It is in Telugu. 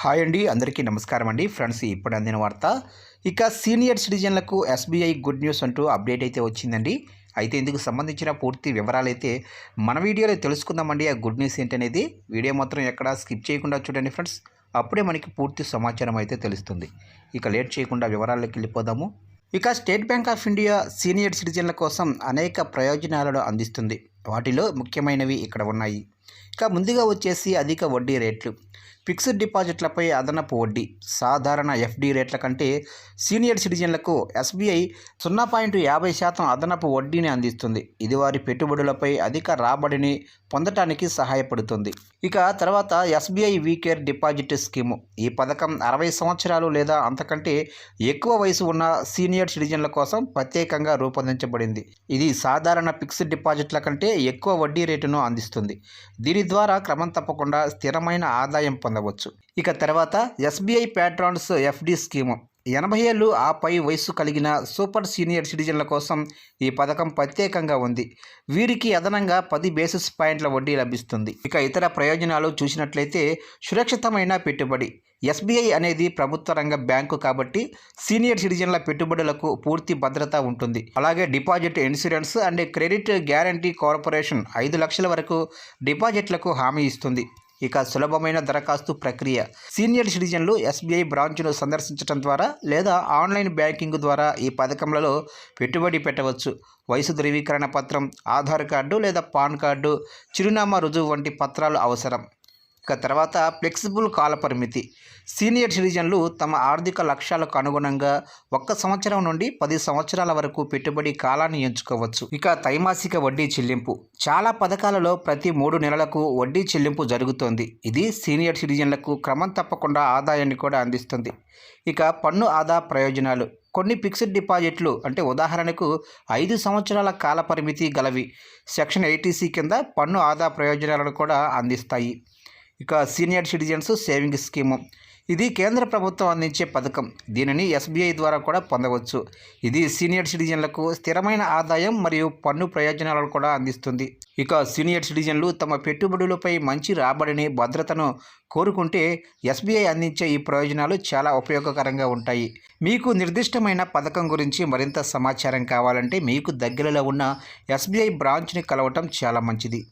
హాయ్ అండి అందరికీ నమస్కారం అండి. ఫ్రెండ్స్ ఇప్పుడు అందిన వార్త. ఇక సీనియర్ సిటిజన్లకు ఎస్బీఐ గుడ్ న్యూస్ అంటూ అప్డేట్ అయితే వచ్చిందండి. అయితే ఇందుకు సంబంధించిన పూర్తి వివరాలు అయితే మన వీడియోలో తెలుసుకుందామండి. ఆ గుడ్ న్యూస్ ఏంటనేది వీడియో మాత్రం ఎక్కడ స్కిప్ చేయకుండా చూడండి ఫ్రెండ్స్. అప్పుడే మనకి పూర్తి సమాచారం అయితే తెలుస్తుంది. ఇక లేట్ చేయకుండా వివరాల్లోకి వెళ్ళిపోదాము. ఇక State Bank of India senior సిటిజన్ల కోసం అనేక ప్రయోజనాలను అందిస్తుంది. వాటిలో ముఖ్యమైనవి ఇక్కడ ఉన్నాయి. ఇక ముందుగా వచ్చేసి అధిక వడ్డీ రేట్లు. ఫిక్స్డ్ డిపాజిట్లపై అదనపు వడ్డీ. సాధారణ ఎఫ్డి రేట్ల కంటే సీనియర్ సిటిజన్లకు ఎస్బీఐ సున్నా పాయింట్ యాభై శాతం అదనపు వడ్డీని అందిస్తుంది. ఇది వారి పెట్టుబడులపై అధిక రాబడిని పొందటానికి సహాయపడుతుంది. ఇక తర్వాత ఎస్బీఐ వీకేర్ డిపాజిట్ స్కీము. ఈ పథకం అరవై సంవత్సరాలు లేదా అంతకంటే ఎక్కువ వయసు ఉన్న సీనియర్ సిటిజన్ల కోసం ప్రత్యేకంగా రూపొందించబడింది. ఇది సాధారణ ఫిక్స్డ్ డిపాజిట్ల కంటే ఎక్కువ వడ్డీ రేటును అందిస్తుంది. దీని ద్వారా క్రమం తప్పకుండా స్థిరమైన ఆదాయం పొందవచ్చు. ఇక తర్వాత ఎస్బీఐ ప్యాట్రాన్స్ ఎఫ్డి స్కీము. ఎనభై ఏళ్ళు ఆపై వయసు వయస్సు కలిగిన సూపర్ సీనియర్ సిటిజన్ల కోసం ఈ పథకం ప్రత్యేకంగా ఉంది. వీరికి అదనంగా పది బేసిస్ పాయింట్ల వడ్డీ లభిస్తుంది. ఇక ఇతర ప్రయోజనాలు చూసినట్లయితే సురక్షితమైన పెట్టుబడి ఎస్బీఐ అనేది ప్రభుత్వ రంగ బ్యాంకు కాబట్టి సీనియర్ సిటిజన్ల పెట్టుబడులకు పూర్తి భద్రత ఉంటుంది. అలాగే deposit insurance and credit guarantee corporation ఐదు లక్షల వరకు డిపాజిట్లకు హామీ ఇస్తుంది. ఇక సులభమైన దరఖాస్తు ప్రక్రియ. సీనియర్ సిటిజన్లు ఎస్బీఐ బ్రాంచ్ను సందర్శించడం ద్వారా లేదా ఆన్లైన్ బ్యాంకింగ్ ద్వారా ఈ పథకంలో పెట్టుబడి పెట్టవచ్చు. వయసు ధృవీకరణ పత్రం ఆధార్ కార్డు లేదా పాన్ కార్డు చిరునామా రుజువు వంటి పత్రాలు అవసరం. ఇక తర్వాత ఫ్లెక్సిబుల్ కాల పరిమితి. సీనియర్ సిటిజన్లు తమ ఆర్థిక లక్ష్యాలకు అనుగుణంగా ఒక్క సంవత్సరం నుండి పది సంవత్సరాల వరకు పెట్టుబడి కాలాన్ని ఎంచుకోవచ్చు. ఇక తైమాసిక వడ్డీ చెల్లింపు. చాలా పథకాలలో ప్రతి మూడు నెలలకు వడ్డీ చెల్లింపు జరుగుతోంది. ఇది సీనియర్ సిటిజన్లకు క్రమం తప్పకుండా ఆదాయాన్ని కూడా అందిస్తుంది. ఇక పన్ను ఆదా ప్రయోజనాలు. కొన్ని ఫిక్స్డ్ డిపాజిట్లు అంటే ఉదాహరణకు ఐదు సంవత్సరాల కాల పరిమితి గలవి. సెక్షన్ ఎయిటీసీ కింద పన్ను ఆదా ప్రయోజనాలను కూడా అందిస్తాయి. ఇక సీనియర్ సిటిజన్స్ సేవింగ్ స్కీము. ఇది కేంద్ర ప్రభుత్వం అందించే పథకం. దీనిని ఎస్బీఐ ద్వారా కూడా పొందవచ్చు. ఇది సీనియర్ సిటిజన్లకు స్థిరమైన ఆదాయం మరియు పన్ను ప్రయోజనాలను కూడా అందిస్తుంది. ఇక సీనియర్ సిటిజన్లు తమ పెట్టుబడులపై మంచి రాబడిని భద్రతను కోరుకుంటే ఎస్బీఐ అందించే ఈ ప్రయోజనాలు చాలా ఉపయోగకరంగా ఉంటాయి. మీకు నిర్దిష్టమైన పథకం గురించి మరింత సమాచారం కావాలంటే మీకు దగ్గరలో ఉన్న ఎస్బీఐ బ్రాంచ్ని కలవటం చాలా మంచిది.